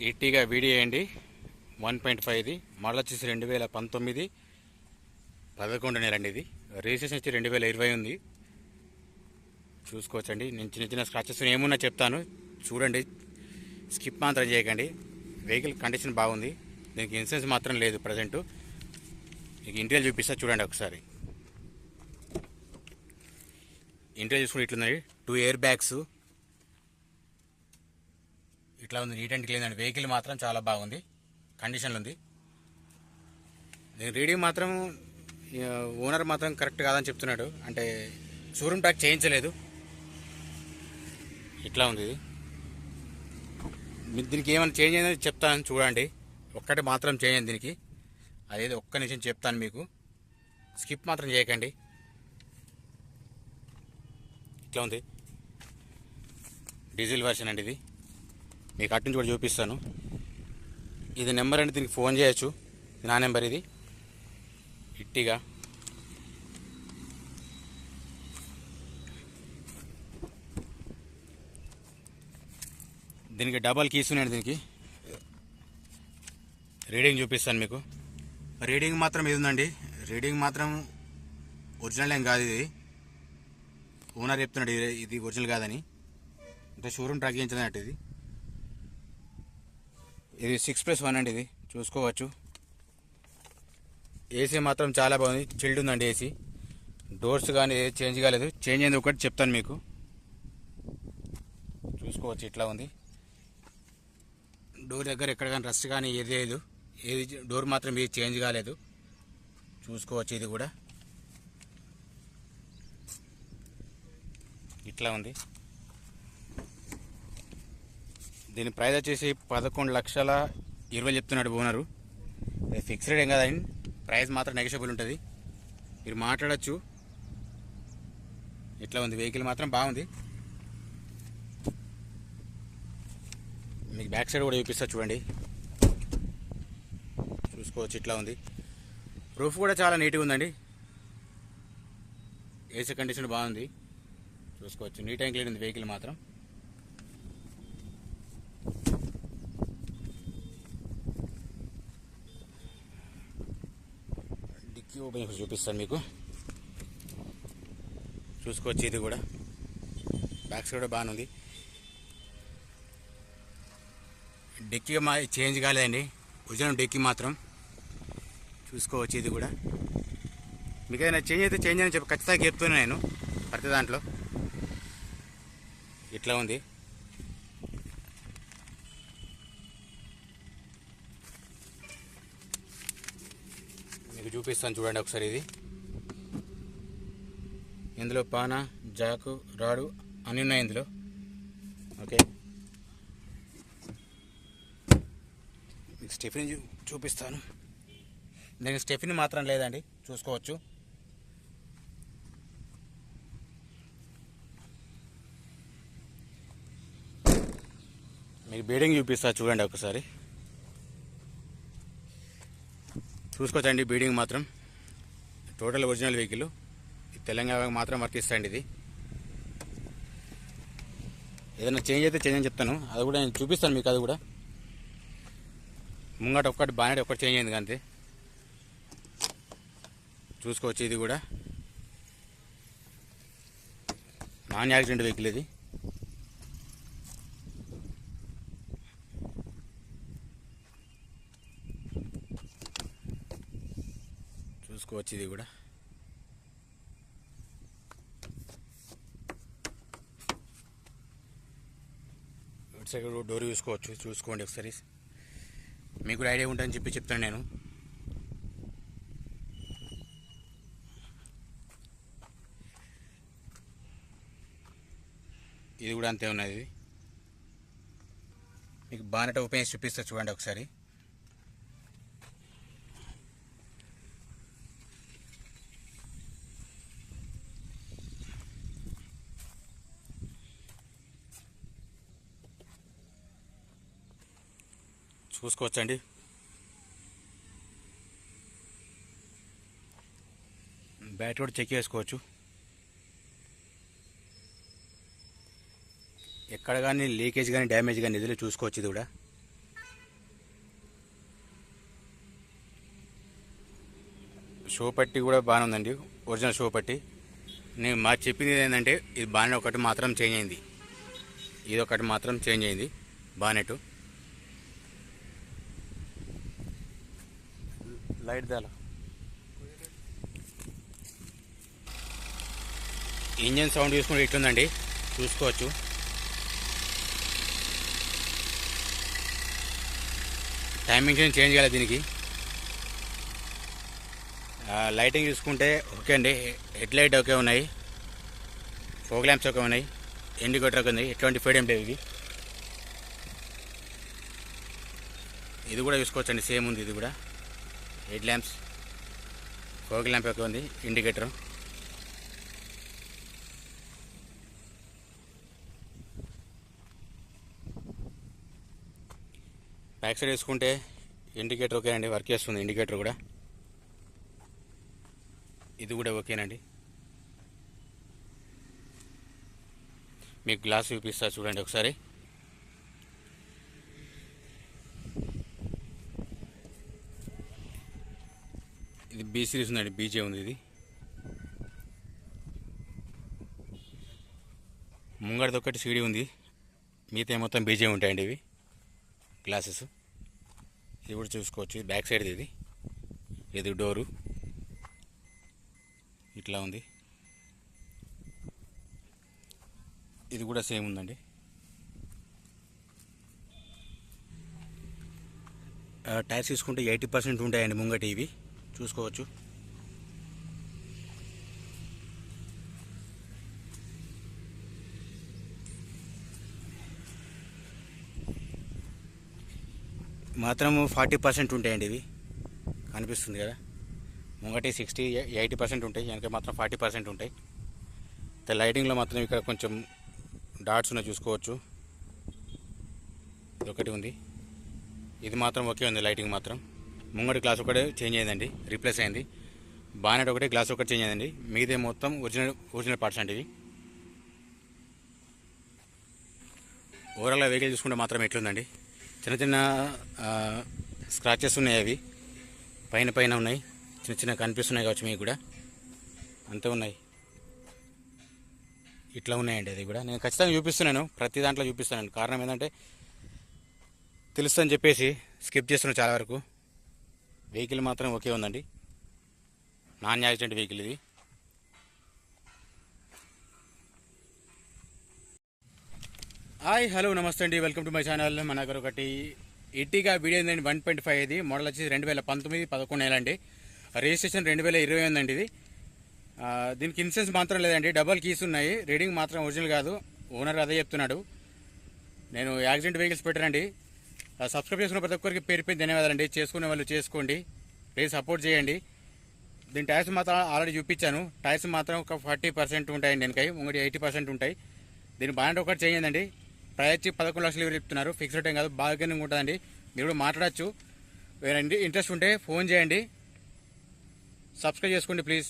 ఈటీగా video one point ఫైవ్ది మళ్ళీ వచ్చేసి రెండు వేల పంతొమ్మిది పదకొండు నెలండి ఇది. రిజిస్ట్రేషన్ వచ్చి రెండు వేల ఇరవై ఉంది. చూసుకోవచ్చండి. నేను చిన్న చిన్న స్క్రాచెస్ ఏమున్నా చెప్తాను. చూడండి. స్కిప్ మాత్రం చేయకండి. వెహికల్ కండిషన్ బాగుంది. దీనికి ఇన్సూరెన్స్ మాత్రం లేదు ప్రజెంట్ మీకు ఇంటర్వ్యూ చూపిస్తా చూడండి ఒకసారి. ఇంటీరియర్ చూసుకుంటే ఇట్లున్నాయి. టూ ఇయర్ బ్యాగ్స్ ఇట్లా ఉంది నీట్ అండ్ క్లీన్ అండి. వెహికల్ మాత్రం చాలా బాగుంది. కండిషన్లు ఉంది. నేను రీడింగ్ మాత్రం ఓనర్ మాత్రం కరెక్ట్ కాదని చెప్తున్నాడు. అంటే షోరూమ్ ట్యాక్ చేయించలేదు. ఇట్లా ఉంది ఇది. మీరు దీనికి ఏమైనా చేంజ్ అయిందో చెప్తాను చూడండి. ఒక్కటి మాత్రం చేంజ్ అయింది దీనికి. అదేదో ఒక్క నిమిషం చెప్తాను మీకు. స్కిప్ మాత్రం చేయకండి. ఇట్లా ఉంది. డీజిల్ వర్షన్ అండి ఇది. మీకు అటు నుంచి కూడా చూపిస్తాను. ఇది నెంబర్ అంటే దీనికి ఫోన్ చేయొచ్చు. ఇది నా నెంబర్ ఇది. ఇట్టిగా. దీనికి డబల్ కీస్ ఉన్నాయండి దీనికి. రీడింగ్ చూపిస్తాను మీకు. రీడింగ్ మాత్రం ఇది ఉందండి. రీడింగ్ మాత్రం ఒరిజినల్ ఏం కాదు ఇది. ఓనర్ చెప్తున్నాడు ఇది- ఇది ఒరిజినల్ కాదని. అంటే షోరూమ్ ట్రాక్ చేయించదన్నట్టు ఇది. ఇది సిక్స్ ప్లస్ వన్ అండి ఇది. చూసుకోవచ్చు. ఏసీ మాత్రం చాలా బాగుంది. చిల్డ్ ఉందండి ఏసీ డోర్స్ కానీ ఏది చేంజ్ కాలేదు. చేంజ్ అయింది ఒకటి చెప్తాను మీకు. చూసుకోవచ్చు ఇట్లా ఉంది. డోర్ దగ్గర ఎక్కడ కానీ రస్ట్ కానీ ఏది లేదు. ఏది డోర్ మాత్రం ఏది చేంజ్ కాలేదు. చూసుకోవచ్చు ఇది కూడా. ఇట్లా ఉంది. దీని ప్రైజ్ వచ్చేసి పదకొండు లక్షల ఇరవై చెప్తున్నాడు ఓనరు. ఫిక్స్ ఫిక్స్డ్ ఏం కదండి ప్రైస్ మాత్రం నెగోషియబుల్ ఉంటుంది. మీరు మాట్లాడచ్చు. ఇట్లా ఉంది? వెహికల్ మాత్రం బాగుంది. మీకు బ్యాక్ సైడ్ కూడా చూపిస్తా చూడండి. చూసుకోవచ్చు ఇట్లా ఉంది. రూఫ్ కూడా చాలా నీట్గా ఉందండి. ఏసీ కండిషన్ బాగుంది. చూసుకోవచ్చు. నీట్ అండ్ క్లీన్ ఉంది వెహికల్ మాత్రం. డిక్కీ ఓపెన్ చేసి చూపిస్తాను మీకు. చూసుకోవచ్చు ఇది కూడా. బ్యాక్ సైడ్ కూడా బాగానే ఉంది. డిక్కీ మా చేంజ్ కాలేదండి. ఒరిజినల్ డిక్కీ మాత్రం. చూసుకోవచ్చు ఇది కూడా. మీకు ఏదైనా చేంజ్ అయితే చేంజ్ అని చెప్పి ఖచ్చితంగా చెప్తున్నాను నేను ప్రతి దాంట్లో. ఇట్లా ఉంది. మీకు చూపిస్తాను చూడండి ఒకసారి ఇది. ఇందులో పాన జాకు రాడు అన్నీ ఉన్నాయి ఇందులో. ఓకే. మీకు స్టెఫిన్ చూ- చూపిస్తాను. దీనికి స్టెఫిన్ మాత్రం లేదండి చూసుకోవచ్చు. మీకు బీడింగ్ చూపిస్తా చూడండి ఒకసారి. చూసుకోవచ్చండి బీడింగ్ మాత్రం. టోటల్ ఒరిజినల్ వెహికల్ ఈ తెలంగాణ మాత్రం వర్తిస్తాండి ఇది. ఏదైనా చేంజ్ అయితే చేంజ్ అని చెప్తాను. అది కూడా నేను చూపిస్తాను మీకు అది కూడా. ముంగట ఒక్కటి బాగా ఒక్కటి చేంజ్ అయింది అంతే. చూసుకోవచ్చు ఇది కూడా. నాన్ యాక్సిడెంట్ వెహికల్ ఇది. చూసుకోవచ్చు ఇది కూడా. ఇటు సైడ్ డోర్ చూసుకోవచ్చు. చూసుకోండి ఒకసారి. మీకు కూడా ఐడియా ఉంటుందని చెప్పి చెప్తాను నేను. ఇది కూడా అంతే ఉన్నది. మీకు బానట ఓపెన్ చేసి చూపిస్తా చూడండి ఒకసారి. చూసుకోవచ్చండి. బ్యాటరీ కూడా చెక్ చేసుకోవచ్చు. ఎక్కడ కానీ లీకేజ్ కానీ డ్యామేజ్ కానీ ఎదురు చూసుకోవచ్చు ఇది కూడా. షో పట్టి కూడా బాగానే ఉందండి. ఒరిజినల్ షో పట్టి. నేను మా చెప్పింది ఏంటంటే ఇది బాగానే ఒకటి మాత్రం చేంజ్ అయింది. ఇది ఒకటి మాత్రం చేంజ్ అయింది. బాగానేటు లైట్ దాల ఇంజన్ సౌండ్ చూసుకుంటే ఇట్లుందండి. చూసుకోవచ్చు. టైమింగ్ చేంజ్ చేయాలి దీనికి. లైటింగ్ చూసుకుంటే ఓకే అండి. హెడ్ లైట్ ఓకే ఉన్నాయి. ఫోక్ ల్యాంప్స్ ఓకే ఉన్నాయి. ఇండికేటర్ ఓకే ఉంది. ఎటువంటి ఫేడియం లేవు ఇది. ఇది కూడా చూసుకోవచ్చండి. సేమ్ ఉంది ఇది కూడా. Head lamps. ఫోక్ ల్యాంప్ ఎక్కువ ఉంది. ఇండికేటర్. బ్యాక్ సైడ్ వేసుకుంటే ఇండికేటర్ ఓకే అండి. వర్క్ చేస్తుంది. ఇండికేటర్ కూడా. ఇది కూడా ఓకేనండి. మీకు గ్లాస్ చూపిస్తా చూడండి ఒకసారి ఇది బీ సిరీస్ ఉందండి బీజే ఉంది ఇది. ముంగడిది ఒకటి సీడీ ఉంది. మిగతా మొత్తం బీజే ఉంటాయండి ఇవి. గ్లాసెస్ ఇది కూడా చూసుకోవచ్చు. ఇది బ్యాక్ సైడ్ది ఇది. ఇది డోరు. ఇట్లా ఉంది. ఇది కూడా సేమ్ ఉందండి. టైర్స్ తీసుకుంటే ఎయిటీ పర్సెంట్ ఉంటాయండి ముంగటి ఇవి. చూసుకోవచ్చు. మాత్రము ఫార్టీ పర్సెంట్ ఉంటాయండి ఇవి. కనిపిస్తుంది కదా. ముంగటి సిక్స్టీ ఎయిటీ పర్సెంట్ ఉంటాయి. వెనక మాత్రం ఫార్టీ పర్సెంట్ ఉంటాయి. అయితే లైటింగ్లో మాత్రం ఇక్కడ కొంచెం డాట్స్ ఉన్నాయి చూసుకోవచ్చు. ఇది ఒకటి ఉంది. ఇది మాత్రం ఓకే ఉంది లైటింగ్ మాత్రం. ముంగటి గ్లాస్ ఒకటే చేంజ్ అయిందండి రీప్లేస్ అయింది. బానెట్ ఒకటి గ్లాస్ ఒకటి చేంజ్ అయిందండి. మిగతా మొత్తం ఒరిజినల్ ఒరిజినల్ పార్ట్స్ అండి ఇవి. ఓవరాల్గా వెహికల్ చూసుకుంటే మాత్రం ఎట్లుందండి. చిన్న చిన్న స్క్రాచెస్ ఉన్నాయి అవి. పైన పైన ఉన్నాయి. చిన్న చిన్న కనిపిస్తున్నాయి కావచ్చు మీకు కూడా. అంతే ఉన్నాయి. ఇట్లా ఉన్నాయండి అది కూడా. నేను ఖచ్చితంగా చూపిస్తున్నాను. ప్రతి దాంట్లో చూపిస్తున్నాను. కారణం ఏంటంటే తెలుస్తుందని చెప్పేసి స్కిప్ చేస్తున్నాను చాలా వరకు. వెహికల్ మాత్రం ఓకే ఉందండి. నాన్ యాక్సిడెంట్ వెహికల్ ఇది. హాయ్ హలో నమస్తే అండి. Welcome to my channel. మన దగ్గర ఒకటి ఇటీగా వీడియో ఏంటండి వన్ పాయింట్ ఫైవ్ ఇది. మోడల్ వచ్చేసి రెండు వేల పంతొమ్మిది పదకొండు నెల రిజిస్ట్రేషన్ రెండు వేల ఇరవై ఉందండి ఇది. దీనికి ఇన్సూరెన్స్ మాత్రం లేదండి. డబల్ కీస్ ఉన్నాయి. రీడింగ్ మాత్రం ఒరిజినల్ కాదు. ఓనర్ అదే చెప్తున్నాడు. నేను యాక్సిడెంట్ వెహికల్స్ పెట్టానండి. సబ్స్క్రైబ్ చేసుకున్న ప్రతి ఒక్కరికి పేరు పేరు ధన్యవాదాలండి చేసుకునే వాళ్ళు చేసుకోండి. ప్లీజ్ సపోర్ట్ చేయండి. దీని టైర్స్ మాత్రం ఆల్రెడీ చూపించాను. టైర్స్ మాత్రం ఒక ఫార్టీ పర్సెంట్ ఉంటాయండి దీనికై. ఇంకోటి ఎయిటీ పర్సెంట్ ఉంటాయి. దీని బాగా ఒకటి చేయండి ప్రైస్ వచ్చి పదకొండు లక్షలు ఇవి చెప్తున్నారు. ఫిక్స్డ్ టైం కాదు బార్గెనింగ్ ఉంటుందండి. మీరు కూడా మాట్లాడచ్చు. వేరే ఇంట్రెస్ట్ ఉంటే ఫోన్ చేయండి. సబ్స్క్రైబ్ చేసుకోండి ప్లీజ్